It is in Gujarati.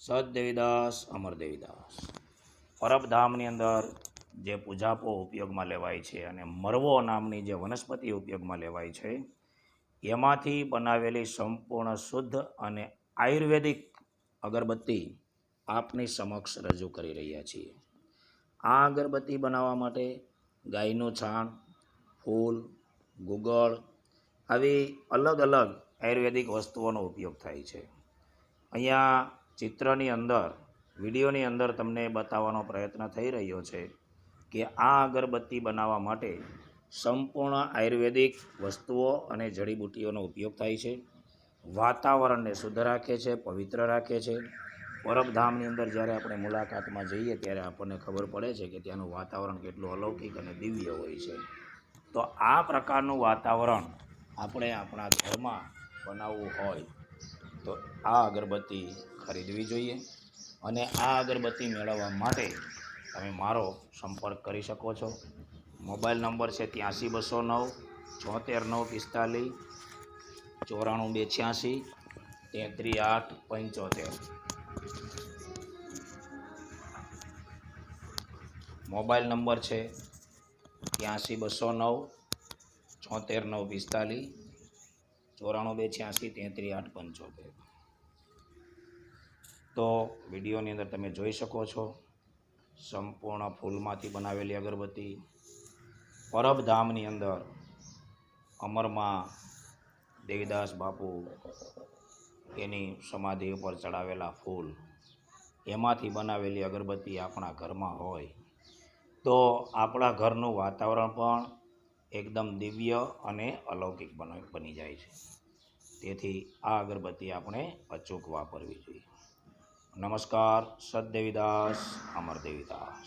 સત અમરદેવીદાસ. પરબધામની અંદર જે પૂજાપો ઉપયોગમાં લેવાય છે અને મરવો નામની જે વનસ્પતિ ઉપયોગમાં લેવાય છે, એમાંથી બનાવેલી સંપૂર્ણ શુદ્ધ અને આયુર્વેદિક અગરબત્તી આપની સમક્ષ રજૂ કરી રહ્યા છીએ. આ અગરબત્તી બનાવવા માટે ગાયનું છાણ, ફૂલ, ગુગળ આવી અલગ અલગ આયુર્વેદિક વસ્તુઓનો ઉપયોગ થાય છે. અહીંયા ચિત્રની અંદર, વિડીયોની અંદર તમને બતાવવાનો પ્રયત્ન થઈ રહ્યો છે કે આ અગરબત્તી બનાવવા માટે સંપૂર્ણ આયુર્વેદિક વસ્તુઓ અને જડીબુટ્ટીઓનો ઉપયોગ થાય છે. વાતાવરણને શુદ્ધ રાખે છે, પવિત્ર રાખે છે. પરબધામની અંદર જ્યારે આપણે મુલાકાતમાં જઈએ ત્યારે આપણને ખબર પડે છે કે ત્યાંનું વાતાવરણ કેટલું અલૌકિક અને દિવ્ય હોય છે. તો આ પ્રકારનું વાતાવરણ આપણે આપણા ઘરમાં બનાવવું હોય તો આ અગરબત્તી ખરીદવી જોઈએ અને આ અગરબત્તી મેળવવા માટે તમે મારો સંપર્ક કરી શકો છો. મોબાઈલ નંબર છે ત્યાંસી બસો નવ, છોતેર નવ પિસ્તાલીસ, ચોરાણું બે છ્યાસી તેત્રીસ આઠ પંચોતેર. મોબાઈલ નંબર છે ત્યાંસી બસો નવ, છોતેર નવ પિસ્તાલીસ ચોરાણું બે છ્યાસી તેત્રીસ આઠ પંચોતેર. તો વિડીયોની અંદર તમે જોઈ શકો છો, સંપૂર્ણ ફૂલમાંથી બનાવેલી અગરબત્તી, પરબધામની અંદર અમરમાં દેવીદાસ બાપુ એની સમાધિ ઉપર ચડાવેલા ફૂલ, એમાંથી બનાવેલી અગરબત્તી આપણા ઘરમાં હોય. તો આપણા ઘરનું વાતાવરણ પણ એકદમ દિવ્ય અને અલૌકિક બન જાય છે. તેથી આ અગરબત્તી આપણે અચૂક વાપરવી જોઈએ. નમસ્કાર સત દેવીદાસ અમર દેવીદાસ